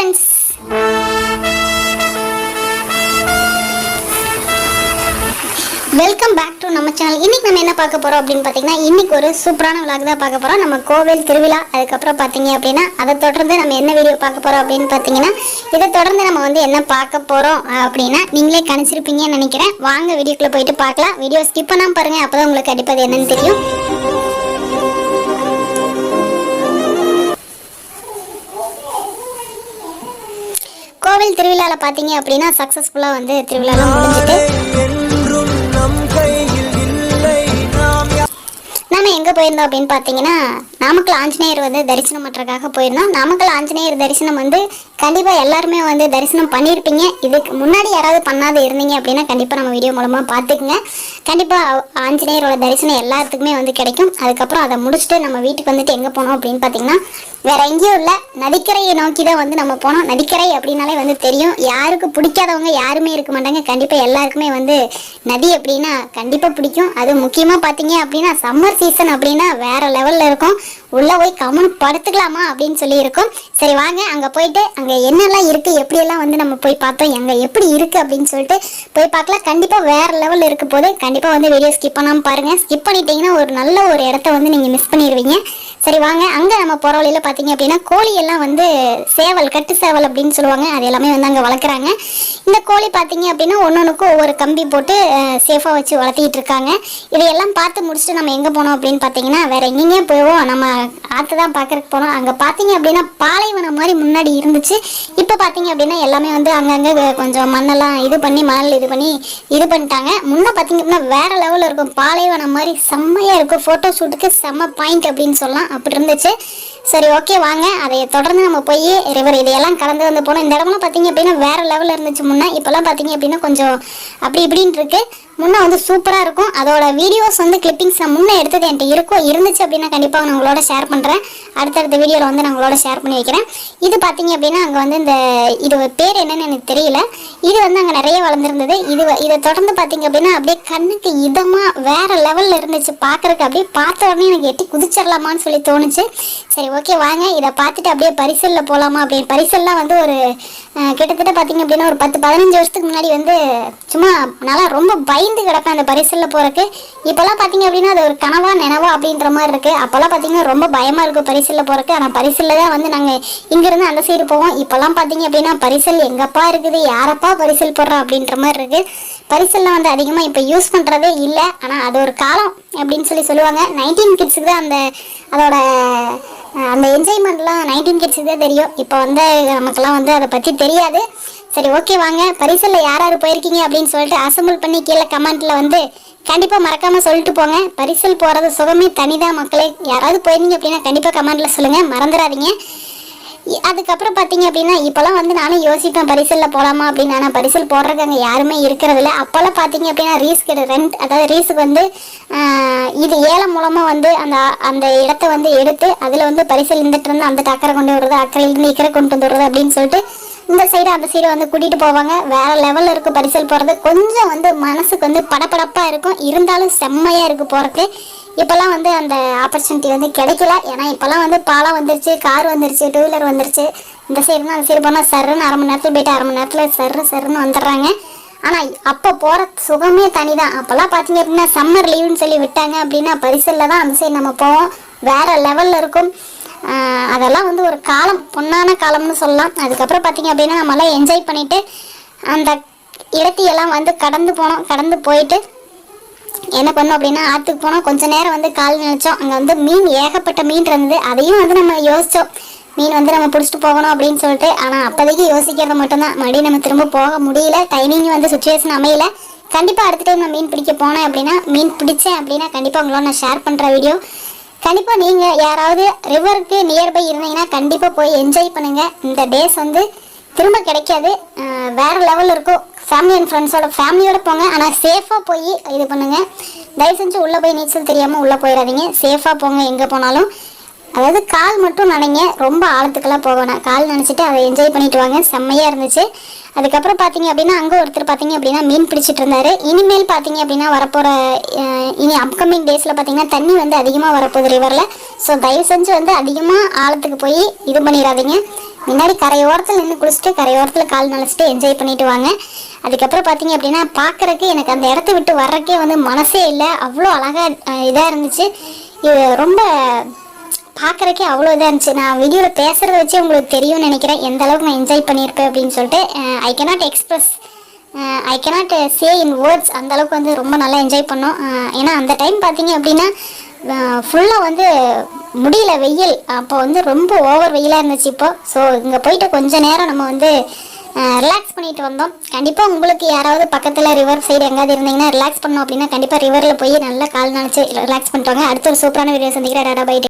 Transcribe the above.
Friends welcome back to நம்ம channel இன்னைக்கு நம்ம என்ன பார்க்க போறோம் அப்படின்னு பார்த்தீங்கன்னா இன்னைக்கு ஒரு சூப்பரான விளாக் தான் பார்க்க போறோம். நம்ம கோவில் திருவிழா அதுக்கப்புறம் பார்த்தீங்க அப்படின்னா அதை தொடர்ந்து நம்ம என்ன வீடியோ பார்க்க போறோம் அப்படின்னு பார்த்தீங்கன்னா இதை தொடர்ந்து நம்ம வந்து என்ன பார்க்க போறோம் அப்படின்னா நீங்களே கணிச்சிருப்பீங்கன்னு நினைக்கிறேன். வாங்க வீடியோக்குள்ள போயிட்டு பார்க்கலாம். வீடியோ ஸ்கிப் பண்ணாம பாருங்க அப்பதான் உங்களுக்கு அடிப்பது என்னன்னு தெரியும். கோவில் திருவிழாவில் பார்த்தீங்க அப்படின்னா சக்ஸஸ்ஃபுல்லாக வந்து திருவிழாலாம் முடிஞ்சுட்டு. நம்ம எங்கே போயிருந்தோம் அப்படின்னு பார்த்தீங்கன்னா நாமக்கல் ஆஞ்சநேயர் வந்து தரிசனம் பண்ணுறதுக்காக போயிருந்தோம். நாமக்கல் ஆஞ்சநேயர் தரிசனம் வந்து கண்டிப்பாக எல்லாருமே வந்து தரிசனம் பண்ணியிருப்பீங்க. இதுக்கு முன்னாடி யாராவது பண்ணாத இருந்தீங்க அப்படின்னா கண்டிப்பாக நம்ம வீடியோ மூலமாக பார்த்துக்குங்க. கண்டிப்பாக ஆஞ்சநேயரோட தரிசனம் எல்லாத்துக்குமே வந்து கிடைக்கும். அதுக்கப்புறம் அதை முடிச்சுட்டு நம்ம வீட்டுக்கு வந்துட்டு எங்கே போனோம் அப்படின்னு பார்த்தீங்கன்னா வேற எங்கேயும் இல்லை. நதிக்கரையை நோக்கி தான் வந்து நம்ம போனோம். நதிக்கரை அப்படின்னாலே வந்து தெரியும். யாருக்கு பிடிக்காதவங்க யாருமே இருக்க மாட்டாங்க. கண்டிப்பாக எல்லாருக்குமே வந்து நதி அப்படின்னா கண்டிப்பாக பிடிக்கும். அது முக்கியமாக பார்த்தீங்க அப்படின்னா சம்மர் சீசன் அப்படின்னா வேற லெவலில் இருக்கும். உள்ளே போய் கம்முன்னு படுத்துக்கலாமா அப்படின்னு சொல்லியிருக்கும். சரி வாங்க அங்கே போயிட்டு அங்கே என்னெல்லாம் இருக்குது எப்படியெல்லாம் வந்து நம்ம போய் பார்த்தோம் அங்கே எப்படி இருக்குது அப்படின்னு சொல்லிட்டு போய் பார்க்கலாம். கண்டிப்பாக வேறு லெவலில் இருக்க போது கண்டிப்பாக வந்து வீடியோ ஸ்கிப் பண்ணாமல் பாருங்கள் ஸ்கிப் பண்ணிட்டீங்கன்னா ஒரு நல்ல ஒரு இடத்த வந்து நீங்கள் மிஸ் பண்ணிடுவீங்க சரி வாங்க அங்கே நம்ம போகிற வழியில் பார்த்தீங்க அப்படின்னா கோழியெல்லாம் வந்து சேவல் கட்டு சேவல் அப்படின்னு சொல்லுவாங்க. அது எல்லாமே வந்து அங்கே வளர்க்குறாங்க. இந்த கோழி பார்த்தீங்க அப்படின்னா ஒன்னொன்றுக்கும் ஒவ்வொரு கம்பி போட்டு சேஃபாக வச்சு வளர்த்திட்டு இருக்காங்க. இதையெல்லாம் பார்த்து முடிச்சுட்டு நம்ம எங்கே போனோம் அப்படின்னு பார்த்தீங்கன்னா வேறு எங்கேயுமே போவோம் நம்ம ஆற்று தான் பார்க்கறக்கு போனோம். அங்கே பார்த்தீங்க அப்படின்னா பாலைவனம் மாதிரி முன்னாடி இருந்துச்சு. இப்போ பார்த்தீங்க அப்படின்னா எல்லாமே வந்து அங்கங்கே கொஞ்சம் மண்ணெல்லாம் இது பண்ணி மணல் இது பண்ணி இது பண்ணிட்டாங்க. முன்னே பார்த்தீங்க அப்படின்னா வேறு லெவலில் இருக்கும். பாலைவனம் மாதிரி செம்மையாக இருக்கும். ஃபோட்டோ ஷூட்டுக்கு செம்ம பாயிண்ட் அப்படின்னு சொல்லலாம். அப்படி இருந்துச்சு. சரி ஓகே வாங்க. அதை தொடர்ந்து நம்ம போய் ரிவர் இதையெல்லாம் கலந்து வந்து போனோம். இந்த இடம்லாம் பார்த்தீங்க அப்படின்னா வேறு லெவலில் இருந்துச்சு முன்னே. இப்போல்லாம் பார்த்தீங்க அப்படின்னா கொஞ்சம் அப்படி இப்படின்ட்டு இருக்குது முன்னே வந்து சூப்பராக இருக்கும். அதோட வீடியோஸ் வந்து கிளிப்பிங்ஸ் நான் முன்னே எடுத்தது என்கிட்ட இருக்கும் இருந்துச்சு அப்படின்னா கண்டிப்பாக நான் உங்களோட ஷேர் பண்ணுறேன் அடுத்தடுத்த வீடியோவில் வந்து நான் உங்களோட ஷேர் பண்ணி வைக்கிறேன். இது பார்த்தீங்க அப்படின்னா அங்கே வந்து இந்த இது பேர் என்னன்னு எனக்கு தெரியல. இது வந்து அங்கே நிறைய வளர்ந்துருந்தது. இது இதை தொடர்ந்து பார்த்தீங்க அப்படின்னா அப்படியே கண்ணுக்கு இதமாக வேறு லெவலில் இருந்துச்சு. பார்க்குறக்கு அப்படியே பார்த்த உடனே எனக்கு எட்டி குதிச்சிடலாமான்னு சொல்லி தோணுச்சு. சரி ஓகே வாங்க. இதை பார்த்துட்டு அப்படியே பரிசலில் போகலாமா அப்படின்னு. பரிசல்லாம் வந்து ஒரு கிட்டத்தட்ட பார்த்தீங்க அப்படின்னா ஒரு பத்து பதினஞ்சு வருஷத்துக்கு முன்னாடி வந்து சும்மா நல்லா ரொம்ப பயந்து கிடப்பேன் அந்த பரிசலில் போகிறக்கு இப்போல்லாம் பார்த்தீங்க அப்படின்னா அது ஒரு கனவா நினைவா அப்படின்ற மாதிரி இருக்குது அப்போல்லாம் பார்த்தீங்கன்னா ரொம்ப பயமாக இருக்கும் பரிசலில் போகிறக்கு ஆனால் பரிசலில் தான் வந்து நாங்கள் இங்கேருந்து அந்த சைடு போவோம். இப்போல்லாம் பார்த்தீங்க அப்படின்னா பரிசல் எங்கப்பா இருக்குது யாரப்பா பரிசல் போடுறா அப்படின்ற மாதிரி இருக்குது பரிசலில் வந்து அதிகமாக இப்போ யூஸ் பண்ணுறதே இல்லை. ஆனால் அது ஒரு காலம் அப்படின்னு சொல்லி சொல்லுவாங்க. நைன்டீன் கிட்ஸுக்கு தான் அந்த அதோட அந்த என்ஜாய்மெண்ட்லாம் நைன்டீன் கிட்ஸுக்கு தான் தெரியும். இப்போ வந்து நமக்கெல்லாம் வந்து அதை பற்றி தெரியாது. சரி ஓகே வாங்க. பரிசலில் யார் யார் போயிருக்கீங்க அப்படின்னு சொல்லிட்டு அசம்பிள் பண்ணி கீழே கமெண்ட்டில் வந்து கண்டிப்பாக மறக்காமல் சொல்லிட்டு போங்க. பரிசல் போகிறது சுகமே தனிதான் மக்களே. யாராவது போயிருந்தீங்க அப்படின்னா கண்டிப்பாக கமெண்ட்டில் சொல்லுங்கள் மறந்துடாதீங்க அதுக்கப்புறம் பார்த்தீங்க அப்படின்னா இப்போல்லாம் வந்து நானும் யோசிப்பேன் பரிசலில் போகலாமா அப்படின்னு. ஆனால் பரிசல் போடுறதுக்கு அங்கே யாருமே இருக்கிறதில்ல அப்போல்லாம் பார்த்தீங்க அப்படின்னா ரீஸ்க்கு ரெண்ட் அதாவது ரீஸுக்கு வந்து ஆஹ், இது ஏலம் மூலமாக வந்து அந்த அந்த இடத்த வந்து எடுத்து அதில் வந்து பரிசல் இருந்துட்டு இருந்து அந்த டக்கரை கொண்டு வருது அக்கறையிலேருந்து இக்கரை கொண்டு வந்துடுறது அப்படின்னு சொல்லிட்டு இந்த சைடு அந்த சைடு வந்து கூட்டிகிட்டு போவாங்க. வேற லெவலில் இருக்கும் பரிசல் போகிறது கொஞ்சம் வந்து மனசுக்கு வந்து படபடப்பாக இருக்கும். இருந்தாலும் செம்மையாக இருக்குது போகிறதுக்கு இப்போல்லாம் வந்து அந்த ஆப்பர்ச்சுனிட்டி வந்து கிடைக்கல. ஏன்னா இப்போல்லாம் வந்து பாலம் வந்துருச்சு கார் வந்துருச்சு டூ வீலர் வந்துருச்சு. இந்த சைடுனா அந்த சைடு போனால் சருன்னு அரை மணி நேரத்தில் போயிட்டு அரை மணி நேரத்தில் சர்ரு சருன்னு வந்துடுறாங்க. ஆனால் அப்போ போகிற சுகமே தனி தான் அப்போல்லாம் பார்த்தீங்க அப்படின்னா சம்மர் லீவுன்னு சொல்லி விட்டாங்க அப்படின்னா பரிசலில் தான் அந்த சைடு நம்ம போவோம். வேறு லெவலில் இருக்கும். அதெல்லாம் வந்து ஒரு காலம் பொன்னான காலம்னு சொல்லலாம். அதுக்கப்புறம் பார்த்திங்க அப்படின்னா நம்மளாம் என்ஜாய் பண்ணிவிட்டு அந்த இடத்தையெல்லாம் வந்து கடந்து போனோம் கடந்து போயிட்டு என்ன பண்ணோம் அப்படின்னா ஆற்றுக்கு போனோம். கொஞ்ச நேரம் வந்து கால் நினைச்சோம். அங்கே வந்து மீன் ஏகப்பட்ட மீன் இருந்தது. அதையும் வந்து நம்ம யோசித்தோம் மீன் வந்து நம்ம பிடிச்சிட்டு போகணும் அப்படின்னு சொல்லிட்டு. ஆனால் அப்போதைக்கு யோசிக்கிறது மட்டும்தான். மறுபடியும் நம்ம திரும்ப போக முடியல. டைமிங் வந்து சுச்சுவேஷன் அமையல. கண்டிப்பாக அடுத்த டைம் நான் மீன் பிடிக்க போனேன் அப்படின்னா மீன் பிடிச்சேன் அப்படின்னா கண்டிப்பாக உங்களோட நான் ஷேர் பண்ணுற வீடியோ கண்டிப்பாக நீங்கள் யாராவது ரிவருக்கு நியர்பை இருந்தீங்கன்னா கண்டிப்பாக போய் என்ஜாய் பண்ணுங்கள் இந்த டேஸ் வந்து திரும்ப கிடைக்காது. வேறு வேற லெவல் இருக்கும். ஃபேமிலி அண்ட் ஃப்ரெண்ட்ஸோட ஃபேமிலியோட போங்க. ஆனால் சேஃபாக போய் இது பண்ணுங்க. தயவு செஞ்சு உள்ளே போய் நீச்சல் தெரியாமல் உள்ளே போயிடாதீங்க. சேஃபாக போங்க எங்கே போனாலும். அதாவது கால் மட்டும் நினைங்க. ரொம்ப ஆழத்துக்கெல்லாம் போக வேணாம். கால் நினச்சிட்டு அதை என்ஜாய் பண்ணிட்டு வாங்க. செம்மையாக இருந்துச்சு. அதுக்கப்புறம் பார்த்தீங்க அப்படின்னா அங்கே ஒருத்தர் பார்த்தீங்க அப்படின்னா மீன் பிடிச்சிட்டு இருந்தாரு. இனிமேல் பார்த்தீங்க அப்படின்னா வரப்போகிற இனி அப்கமிங் டேஸில் பார்த்தீங்கன்னா தண்ணி வந்து அதிகமாக வரப்போகுது ரிவரில் ஸோ தயவு செஞ்சு வந்து அதிகமாக ஆழத்துக்கு போய் இது பண்ணிடாதீங்க. முன்னாடி கரையோரத்தில் நின்று குளிச்சுட்டு கரையோரத்தில் கால் நனைச்சிட்டு என்ஜாய் பண்ணிட்டு வாங்க. அதுக்கப்புறம் பார்த்தீங்க அப்படின்னா பார்க்கறக்கு எனக்கு அந்த இடத்த விட்டு வர்றக்கே வந்து மனசே இல்லை. அவ்வளோ அழகாக இதாக இருந்துச்சு. இது ரொம்ப பார்க்குறக்கே அவ்வளோ இதாக இருந்துச்சு. நான் வீடியோவில் பேசுகிறத வச்சு உங்களுக்கு தெரியும்னு நினைக்கிறேன். எந்த அளவுக்கு நான் என்ஜாய் பண்ணியிருப்பேன் அப்படின்னு சொல்லிட்டு I cannot express I cannot say in words அந்த அளவுக்கு வந்து ரொம்ப நல்லா என்ஜாய் பண்ணோம். ஏன்னா அந்த டைம் பார்த்தீங்க அப்படின்னா ஃபுல்லாக வந்து முடியல வெயில். அப்போ வந்து ரொம்ப ஓவர் வெயிலாக இருந்துச்சு இப்போது ஸோ இங்கே போயிட்டு கொஞ்ச நேரம் நம்ம வந்து ரிலாக்ஸ் பண்ணிட்டு வந்தோம். கண்டிப்பாக உங்களுக்கு யாராவது பக்கத்தில் ரிவர் சைடு எங்கேயாவது இருந்தீங்கன்னா ரிலாக்ஸ் பண்ணோம் அப்படின்னா கண்டிப்பாக ரிவரில் போய் நல்லா கால் நினச்சி ரிலாக்ஸ் பண்ணுவாங்க அடுத்த ஒரு சூப்பரான வீடியோ சந்திக்கிறேன். Tata bye